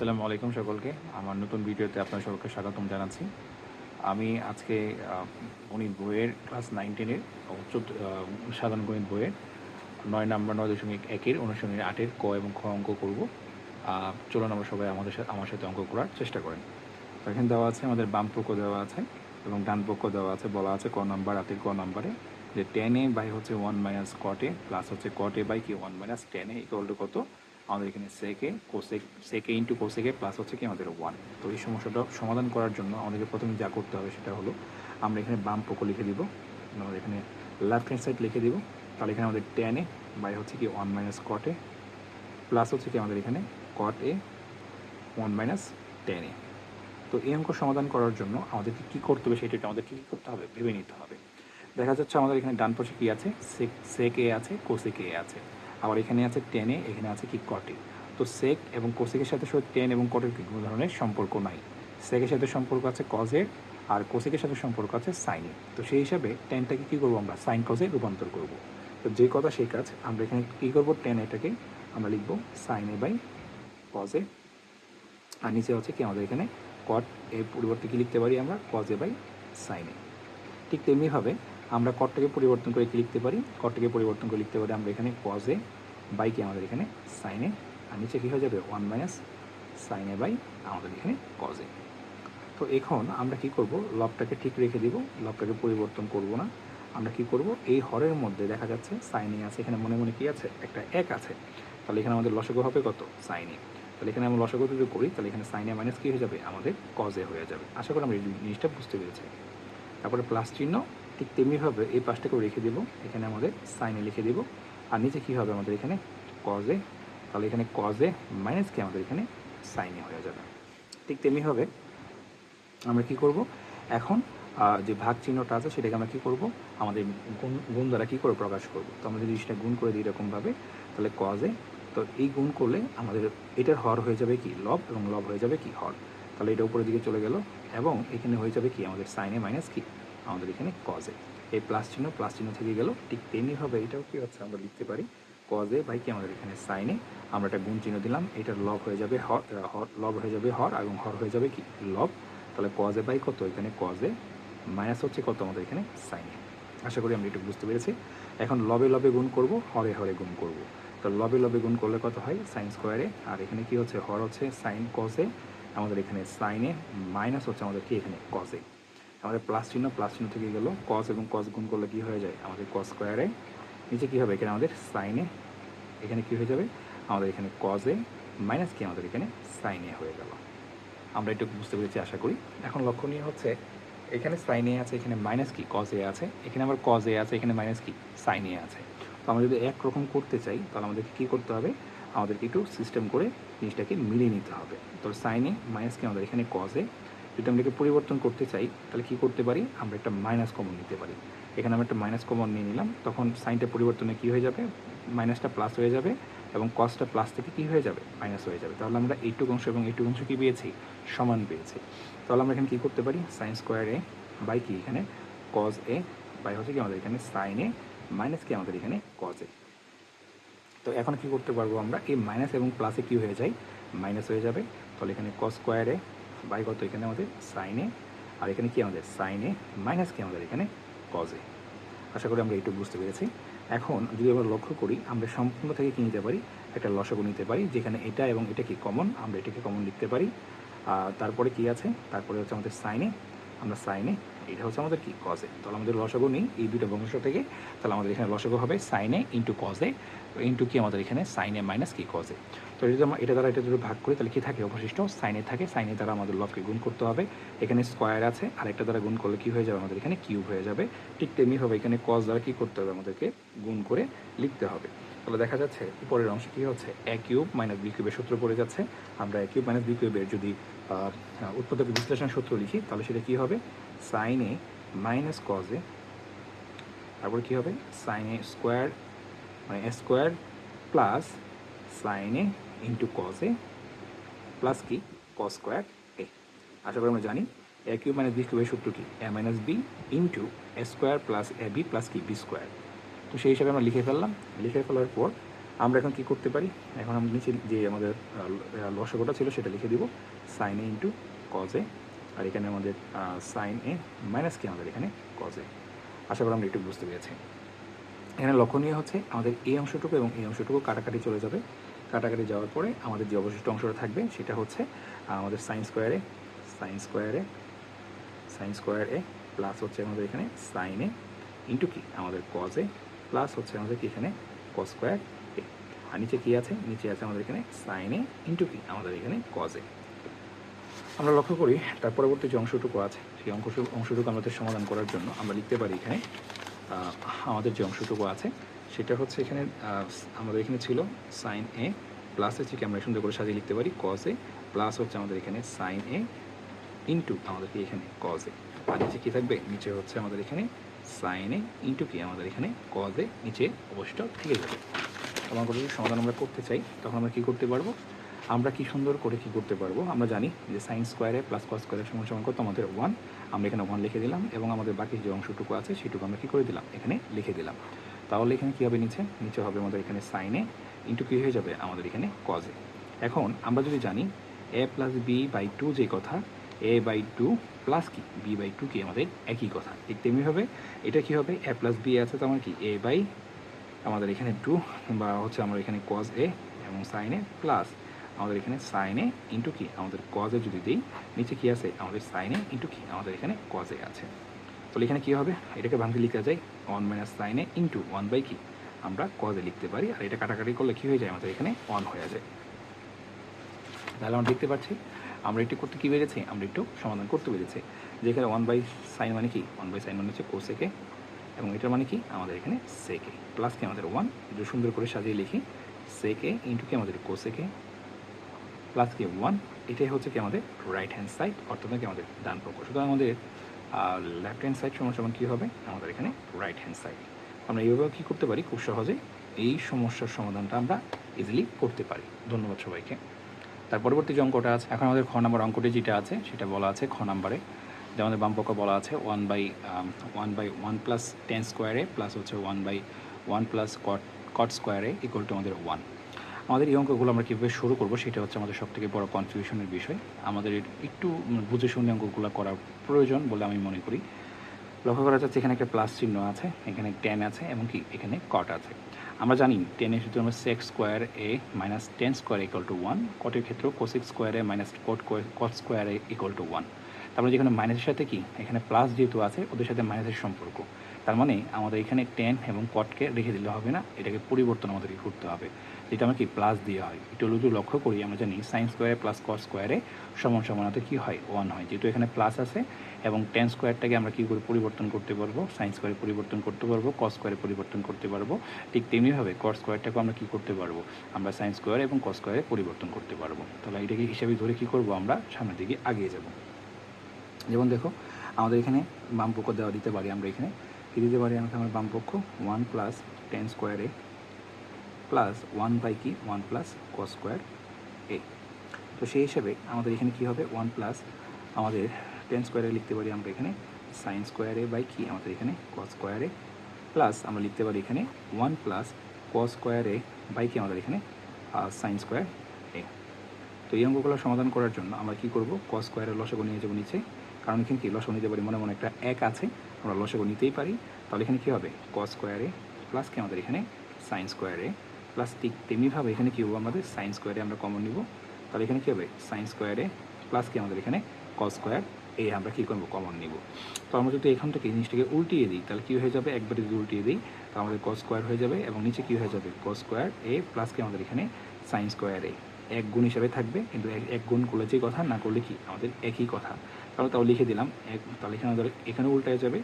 আসসালামু আলাইকুম সকলকে। আমার নতুন ভিডিওতে আপনার সকলকে স্বাগতম জানাচ্ছি। আমি আজকে গণিত বইয়ের ক্লাস নাইন টেনের সাধারণ গণিত বইয়ের নয় নাম্বার নয় দশমিক একের অনুশীলনের আটের ক এবং খ অঙ্ক করব। চলুন আমরা সবাই আমাদের সাথে, আমার সাথে অঙ্ক করার চেষ্টা করেন। এখানে দেওয়া আছে, আমাদের বাম পক্ষ দেওয়া আছে এবং ডান পক্ষ দেওয়া আছে, বলা আছে ক নাম্বার আটের ক নাম্বারে। যে টেন এ বাই হচ্ছে ওয়ান মাইনাস কটে প্লাস হচ্ছে কটে বাই কি? One minus tan A equal to কত? আমাদের এখানে সেকে কোসেক সেকে ইন্টু কোসেকে প্লাস হচ্ছে কি আমাদের ওয়ান তো এই সমস্যাটা সমাধান করার জন্য আমাদেরকে প্রথমে যা করতে হবে সেটা হলো আমরা এখানে বাম পক্ষ লিখে দিব আমাদের এখানে লেফট হ্যান্ড সাইড লিখে দিব, তাহলে এখানে আমাদের টেন এ বাই হচ্ছে কি ওয়ান মাইনাস কটে প্লাস হচ্ছে কি আমাদের এখানে cot A one minus tan A তো এই অঙ্ক সমাধান করার জন্য আমাদেরকে কী করতে হবে সেটা আমাদেরকে কী করতে হবে? ভেবে নিতে হবে। দেখা যাচ্ছে আমাদের এখানে ডান পাশে কী আছে? সেক সেক এ আছে কোসেক এ আছে। আবার এখানে আছে টেনে এখানে আছে কি কটে তো সেক এবং কোসেকের সাথে টেন এবং কটের কোনো ধরনের সম্পর্ক নাই। সেকের সাথে সম্পর্ক আছে কজের আর কোসেকের সাথে সম্পর্ক আছে সাইনের তো সেই হিসাবে টেনটাকে কী করব আমরা? সাইন কজে রূপান্তর করব। তো যে কথা সেই কাজ, আমরা এখানে কী করব? টেন এটাকে আমরা লিখব সাইনে বাই কজে আর নিচে হচ্ছে কি আমাদের এখানে কট এর পরিবর্তে কি লিখতে পারি আমরা? কজে বাই সাইনে ঠিক তেমনিভাবে আমরা কটটাকে পরিবর্তন করে লিখতে পারি? কটটাকে পরিবর্তন করে লিখতে পারি আমরা এখানে কজে বাই কি আমাদের এখানে সাইনে আর নিচে কী হয়ে যাবে? ওয়ান মাইনাস সাইনে বাই আমাদের এখানে কজে তো এখন আমরা কি করব? লবটাকে ঠিক রেখে দিব, লবটাকে পরিবর্তন করব না। আমরা কি করব? এই হরের মধ্যে দেখা যাচ্ছে সাইনে আছে। এখানে মনে মনে কি আছে? একটা এক আছে। তাহলে এখানে আমাদের লসগো হবে কত? সাইনে তাহলে এখানে আমরা লসগো যদি করি, তাহলে এখানে সাইনে মাইনাস কী হয়ে যাবে? আমাদের কজে হয়ে যাবে। আশা করি আমরা এই জিনিসটা বুঝতে পেরেছি। তারপরে প্লাস চিহ্ন। ঠিক তেমনিভাবে এই পাশটাকেও রেখে দেবো। এখানে আমাদের সাইনে লিখে দেবো। আর নিচে কী হবে আমাদের এখানে? কজে তাহলে এখানে কজে মাইনাস কি আমাদের এখানে সাইনে হয়ে যাবে। ঠিক তেমনিভাবে আমরা কি করব? এখন যে ভাগ চিহ্নটা আছে সেটাকে আমরা কী করব? আমাদের গুণ গুণ দ্বারা কী করে প্রকাশ করব? তো আমরা যদি সেটা গুণ করে দিই এরকমভাবে তাহলে কজে তো এই গুণ করলে আমাদের এটার হর হয়ে যাবে কি? লব এবং লব হয়ে যাবে কি? হর। তাহলে এটা উপরের দিকে চলে গেল এবং এখানে হয়ে যাবে কি? আমাদের সাইনে মাইনাস কি আমাদের এখানে কজে এই প্লাস চিহ্ন প্লাস চিহ্ন থেকে গেল, ঠিক তেমনিভাবে এটাও কি হচ্ছে আমরা লিখতে পারি কজে বাই কি আমাদের এখানে সাইনে আমরা একটা গুণ চিহ্ন দিলাম, এটার লব হয়ে যাবে হর হর লব হয়ে যাবে হর এবং হর হয়ে যাবে কি? লব তাহলে কজে বাই কত? এখানে কজে মাইনাস হচ্ছে কত আমাদের এখানে? সাইনে আশা করি আমরা একটু বুঝতে পেরেছি। এখন লবে লবে গুণ করব, হরে হরে গুণ করব। তো লবে লবে গুণ করলে কত হয়? সাইন স্কোয়ারে আর এখানে কি হচ্ছে? হর হচ্ছে সাইন কজে আমাদের এখানে সাইনে মাইনাস হচ্ছে আমাদের কি? এখানে কজে আমাদের প্লাস চিহ্ন প্লাস চিহ্ন থেকে গেল। কস এবং কস গুণ করলে কি হয়ে যায়? আমাদের কস স্কোয়ারে নিচে কি হবে? এখানে আমাদের সাইনে এখানে কি হয়ে যাবে? আমাদের এখানে কজে মাইনাস কি? আমাদের এখানে সাইনে হয়ে গেল। আমরা একটু বুঝতে পেরেছি, আশা করি। এখন লক্ষণীয় হচ্ছে, এখানে সাইনে আছে, এখানে মাইনাস কি? কজে আছে। এখানে আবার কজে আছে, এখানে মাইনাস কি? সাইনে আছে। তো আমরা যদি একরকম করতে চাই, তাহলে আমাদেরকে কী করতে হবে? আমাদেরকে একটু সিস্টেম করে জিনিসটাকে মিলিয়ে নিতে হবে। তো সাইনে মাইনাস কি? আমাদের এখানে কজে যদি আমরা এটাকে পরিবর্তন করতে চাই, তাহলে কী করতে পারি? আমরা একটা মাইনাস কমন নিতে পারি। এখানে আমরা একটা মাইনাস কমন নিয়ে নিলাম। তখন সাইনটা পরিবর্তনে কী হয়ে যাবে? মাইনাসটা প্লাস হয়ে যাবে এবং কসটা প্লাস থেকে কী হয়ে যাবে? মাইনাস হয়ে যাবে। তাহলে আমরা এইটুকু অংশ এবং এইটুকু অংশ কী পেয়েছি? সমান পেয়েছি। তাহলে আমরা এখানে কী করতে পারি? সাইন স্কোয়ার এ বাই কি এখানে? কজ এ বাই হচ্ছে কি আমাদের এখানে সাইন এ মাইনাস কি আমাদের এখানে কজ এ। তো এখন কি করতে পারব আমরা? এই মাইনাস এবং প্লাসে কি হয়ে যায়? মাইনাস হয়ে যাবে। তাহলে এখানে কস স্কোয়ারে বাই কত এখানে আমাদের? সাইনে আর এখানে কি আমাদের? সাইনে মাইনাস কি আমাদের এখানে কজে আশা করি আমরা একটু বুঝতে পেরেছি। এখন যদি আমরা লক্ষ্য করি, আমরা সম্পূর্ণ থেকে কি নিতে পারি? একটা লসাগু নিতে পারি, যেখানে এটা এবং এটা কি কমন আমরা এটাকে কমন লিখতে পারি। তারপরে কি আছে? তারপরে হচ্ছে আমাদের সাইনে আমরা সাইনে এটা হচ্ছে আমাদের কি? কজে তাহলে আমাদের লসাগু নেই এই দুটো বংশ থেকে। তাহলে আমাদের এখানে লসাগু হবে সাইনে ইন্টু কজে ইন্টু কি আমাদের এখানে? সাইনে মাইনাস কি কজে তো এটা এটা দ্বারা এটা যদি ভাগ করি, তাহলে কি থাকে? অবশিষ্ট সাইনে থাকে। সাইনে দ্বারা আমাদের লবকে গুণ করতে হবে। এখানে স্কোয়ার আছে। আর একটা দ্বারা গুণ করলে কি হয়ে যাবে? আমাদের এখানে কিউব হয়ে যাবে। ঠিক তেমনি হবে এখানে কজ দ্বারা কি করতে হবে? আমাদেরকে গুণ করে লিখতে হবে। তাহলে দেখা যাচ্ছে উপরের অংশ কী হচ্ছে? এ কিউব মাইনাস বি কিউবের সূত্র পড়ে যাচ্ছে। আমরা এ কিউব মাইনাস বি কিউবের যদি উৎপাদক বিশ্লেষণ সূত্র লিখি, তাহলে সেটা কী হবে? সাইনে মাইনাস কজে তারপরে কী হবে? সাইনে স্কোয়ার মানে স্কোয়ার প্লাস সাইনে ইন্টু কজে প্লাস কি? কস স্কোয়ার এ আশা করি আমরা জানি এ কিউব মাইনাস বি কিউবের সূত্র কি? A minus B into A square plus A B plus কি? বি স্কোয়ার তো সেই হিসাবে আমরা লিখে ফেললাম। লিখে ফেলার পর আমরা এখন কি করতে পারি? এখন আমরা নিচে যে আমাদের আহ, ছিল সেটা লিখে দিব। Sine A into cos A আর এখানে আমাদের সাইন এ মাইনাস কি আমাদের এখানে? কজ এ। আশা করি আমরা একটু বুঝতে পেরেছি এখানে লক্ষণীয় হচ্ছে আমাদের এই অংশটুকু এবং এই অংশটুকু কাটাকাটি চলে যাবে। কাটাকাটি যাওয়ার পরে আমাদের যে অবশিষ্ট অংশটা থাকবে সেটা হচ্ছে আমাদের সাইন স্কোয়ারে সাইন স্কোয়ারে সাইন স্কোয়ার এ প্লাস হচ্ছে আমাদের এখানে সাইন এ ইন্টু কি? আমাদের কজ এ প্লাস হচ্ছে আমাদের কি এখানে? কস স্কোয়ার এ। আর নিচে কি আছে? নিচে আছে আমাদের এখানে সাইন এ ইন্টু কি? আমাদের এখানে কজ এ। আমরা লক্ষ্য করি, তার পরবর্তী যে অংশটুকু আছে, সেই অংশ অংশটুকু আমাদের সমাধান করার জন্য আমরা লিখতে পারি এখানে আমাদের যে অংশটুকু আছে, সেটা হচ্ছে এখানে আমাদের এখানে ছিল সাইন এ প্লাস হচ্ছে কি আমরা সুন্দর করে সাজিয়ে লিখতে পারি কজ এ প্লাস হচ্ছে আমাদের এখানে সাইন এ ইন্টু আমাদেরকে এখানে কজ এ আর নিচে কী থাকবে? নিচে হচ্ছে আমাদের এখানে সাইন এ ইন্টু কি আমাদের এখানে কজ এ নিচে অবশিষ্ট থেকে যাবে। করে যদি সমাধান আমরা করতে চাই, তখন আমরা কী করতে পারব? আমরা কি সুন্দর করে কি করতে পারব? আমরা জানি যে সাইন স্কোয়ারে প্লাস কস স্কোয়ারের সমান সমান কত? আমাদের ওয়ান আমরা এখানে ওয়ান লিখে দিলাম এবং আমাদের বাকি যে অংশটুকু আছে সেটুকু আমরা কী করে দিলাম? এখানে লিখে দিলাম। তাহলে এখানে কী হবে নিচে? নিচে হবে আমাদের এখানে সাইনে ইন্টু কী হয়ে যাবে? আমাদের এখানে কজে এখন আমরা যদি জানি A plus B by two যে কথা এ বাই টু প্লাস কি? বি বাই টু কি আমাদের একই কথা? ঠিক তেমনিভাবে এটা কি হবে? এ প্লাস বি আছে তো আমার কি? এ বাই আমাদের এখানে টু বা হচ্ছে আমরা এখানে কজ এ এবং সাইন প্লাস আমাদের এখানে সাইনে ইন্টু কি আমাদের কজে যদি দিই, নিচে কি আছে? আমাদের সাইনে ইন্টু কি আমাদের এখানে কজে আছে। তাহলে এখানে কী হবে? এটাকে ভাঙতে লিখা যায় ওয়ান মাইনাস সাইনে ইন্টু ওয়ান বাই কি আমরা কজে লিখতে পারি, আর এটা কাটাকাটি করলে কী হয়ে যায়? আমাদের এখানে ওয়ান হয়ে যায়। তাহলে আমরা দেখতে পাচ্ছি, আমরা একটু করতে কী বেড়েছে? আমরা একটু সমাধান করতে পেরেছি যেখানে ওয়ান বাই সাইন মানে কি? ওয়ান বাই সাইন মানে হচ্ছে কোসেকে এবং এটার মানে কি? আমাদের এখানে সেকে প্লাস কি আমাদের ওয়ান একটু সুন্দর করে সাজিয়ে লিখি। সেকে ইন্টু কি আমাদের কোসেকে প্লাস কি ওয়ান এটাই হচ্ছে কি আমাদের রাইট হ্যান্ড সাইড অর্থাৎ কি আমাদের ডান পক্ষ। সুতরাং আমাদের লেফট হ্যান্ড সাইড সমান সমান কী হবে? আমাদের এখানে রাইট হ্যান্ড সাইড আমরা এইভাবে কী করতে পারি? খুব সহজে এই সমস্যার সমাধানটা আমরা ইজিলি করতে পারি। ধন্যবাদ সবাইকে। তার পরবর্তী যে অঙ্কটা আছে, এখন আমাদের খ নাম্বার অঙ্কটি যেটা আছে, সেটা বলা আছে খ নাম্বারে। যে আমাদের বাম পক্ষ বলা আছে one by one by one plus tan স্কোয়ারে প্লাস হচ্ছে one by one plus cot cot স্কোয়ারে ইকুয়াল টু আমাদের ওয়ান আমাদের এই অঙ্কগুলো আমরা কীভাবে শুরু করব সেটা হচ্ছে আমাদের সবথেকে বড় কনফিউশনের বিষয়। আমাদের একটু বুঝে শুনে অঙ্কগুলো করা প্রয়োজন বলে আমি মনে করি। লক্ষ্য করা যাচ্ছে এখানে একটা প্লাস চিহ্ন আছে, এখানে টেন আছে এবং কি এখানে কট আছে। আমরা জানি টেনের সূত্র আমরা sec square A minus tan square equal to one কটের ক্ষেত্রেও কোসিক্স স্কোয়ারে মাইনাস কোট কট স্কোয়ারে ইকুয়াল টু ওয়ান তারপরে যেখানে মাইনাসের সাথে কি? এখানে প্লাস যেহেতু আছে, ওদের সাথে মাইনাসের সম্পর্ক। তার মানে আমাদের এখানে টেন এবং কটকে রেখে দিলে হবে না, এটাকে পরিবর্তন আমাদেরকে করতে হবে। যেটা আমাকে প্লাস দিয়ে হয়। একটু যদি লক্ষ্য করি, আমরা জানি সাইন স্কোয়ারে প্লাস কট স্কোয়ারে সমান সমানতে কী হয়? ওয়ান হয়। যেহেতু এখানে প্লাস আছে এবং টেন স্কোয়ারটাকে আমরা কী করে পরিবর্তন করতে পারব? সাইন স্কোয়ারে পরিবর্তন করতে পারব কস স্কোয়ারে পরিবর্তন করতে পারব। ঠিক তেমনিভাবে কট স্কোয়ারটাকে আমরা কী করতে পারব? আমরা সাইন স্কোয়ার এবং কস স্কোয়ারে পরিবর্তন করতে পারব। তাহলে এটাকে হিসাবে ধরে কী করব আমরা? সামনের দিকে এগিয়ে যাব। যেমন দেখো, আমাদের এখানে বাম পক্ষ দেওয়া দিতে পারি আমরা এখানে। কী দিতে পারি আমাকে আমার বাম পক্ষ ওয়ান প্লাস টেন স্কোয়ারে প্লাস ওয়ান বাই কি one plus cos square A তো সেই হিসাবে আমাদের এখানে কী হবে? ওয়ান প্লাস আমাদের টেন স্কোয়ারে লিখতে পারি আমরা এখানে সাইন স্কোয়ারে বাই কি আমাদের এখানে কস স্কোয়ারে প্লাস আমরা লিখতে পারি এখানে ওয়ান প্লাস কস স্কোয়ারে বাই কি আমাদের এখানে সাইন স্কোয়ার এ তো এই অঙ্কগুলো সমাধান করার জন্য আমরা কী করব? কস স্কোয়ারের লসগো নিয়ে যাব নিচে। কারণ এখানে কি? লসগো নিতে পারি মনে মনে একটা এক আছে। আমরা লসগো নিতেই পারি, তাহলে এখানে কী হবে? কস স্কোয়ারে প্লাস কি? আমাদের এখানে সাইন স্কোয়ারে প্লাস ঠিক তেমনিভাবে এখানে কী হব? আমাদের সাইন স্কোয়ারে আমরা কমন নিব। তাহলে এখানে কী হবে? সাইন স্কোয়ারে প্লাস কি? আমাদের এখানে কস স্কোয়ার এই আমরা কী করব? কমন নিব। তো আমরা যদি এখান থেকে জিনিসটাকে উল্টিয়ে দিই, তাহলে কী হয়ে যাবে? একবারে যদি উল্টিয়ে দিই তো আমাদের কস স্কোয়ার হয়ে যাবে এবং নিচে কী হয়ে যাবে? কস স্কোয়ার এ প্লাস কি? আমাদের এখানে সাইন স্কোয়ার এ। এক গুণ হিসাবে থাকবে, কিন্তু এক গুণ করলে যে কথা, না করলে কি? আমাদের একই কথা। তাহলে তাও লিখে দিলাম, এক, তাহলে এখানে আমাদের এখানে উল্টায় যাবে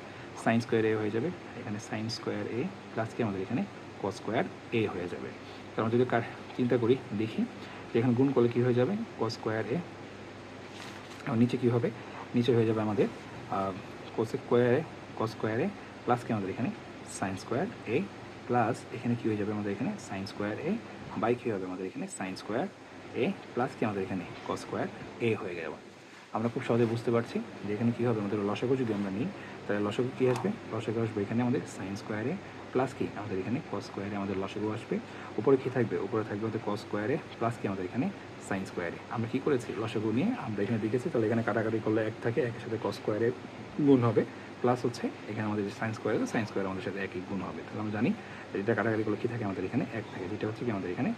সাইন স্কোয়ার এ হয়ে যাবে এখানে সাইন স্কোয়ার এ প্লাস কি? আমাদের এখানে কস স্কোয়ার এ হয়ে যাবে। কারণ যদি কার, চিন্তা করি, দেখি এখানে গুণ করলে কী হয়ে যাবে? কস স্কোয়ার এ নিচে কী হবে? নিচে হয়ে যাবে আমাদের কোস স্কোয়ারে কস স্কোয়ারে প্লাস কি? আমাদের এখানে সাইন স্কোয়ার এ প্লাস এখানে কী হয়ে যাবে? আমাদের এখানে সাইন স্কোয়ার এ বাই কী হবে? আমাদের এখানে সাইন স্কোয়ার এ প্লাস কি আমাদের এখানে? কস স্কোয়ার এ হয়ে গেল। আমরা খুব সহজে বুঝতে পারছি যে এখানে কী হবে? আমাদের লসাগু যদি আমরা নিই, তাহলে লসাগু কী আসবে? লসাগু আসবে এখানে আমাদের সাইন স্কোয়ারে প্লাস কি? আমাদের এখানে কস স্কোয়ারে আমাদের লসাগু আসবে। উপরে কী থাকবে? উপরে থাকবে আমাদের কস স্কোয়ারে প্লাস কি আমাদের এখানে সাইন স্কোয়ারে আমরা কী করেছি? লসাগু নিয়ে আমরা এখানে দেখেছি, তাহলে এখানে কাটাকাটি করলে এক থাকে একের সাথে কস স্কোয়ারে গুণ হবে। প্লাস হচ্ছে এখানে আমাদের যে সাইন স্কোয়ার আছে সাইন স্কোয়ার আমাদের সাথে একই গুণ হবে। তাহলে আমরা জানি এটা কাটাকাটি করলে কী থাকে? আমাদের এখানে এক থাকে। যেটা হচ্ছে কি? আমাদের এখানে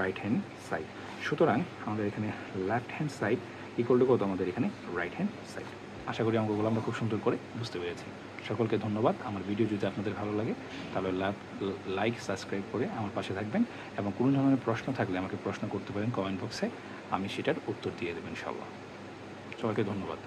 রাইট হ্যান্ড সাইড সুতরাং আমাদের এখানে left hand side equal to কত? আমাদের এখানে রাইট হ্যান্ড সাইড আশা করি অঙ্কগুলো আমরা খুব সুন্দর করে বুঝতে পেরেছি। সকলকে ধন্যবাদ। আমার ভিডিও যদি আপনাদের ভালো লাগে, তাহলে লাইক সাবস্ক্রাইব করে আমার পাশে থাকবেন এবং কোনো ধরনের প্রশ্ন থাকলে আমাকে প্রশ্ন করতে পারেন কমেন্ট বক্সে। আমি সেটার উত্তর দিয়ে দেবেন ইনশাল্লাহ সবাইকে ধন্যবাদ।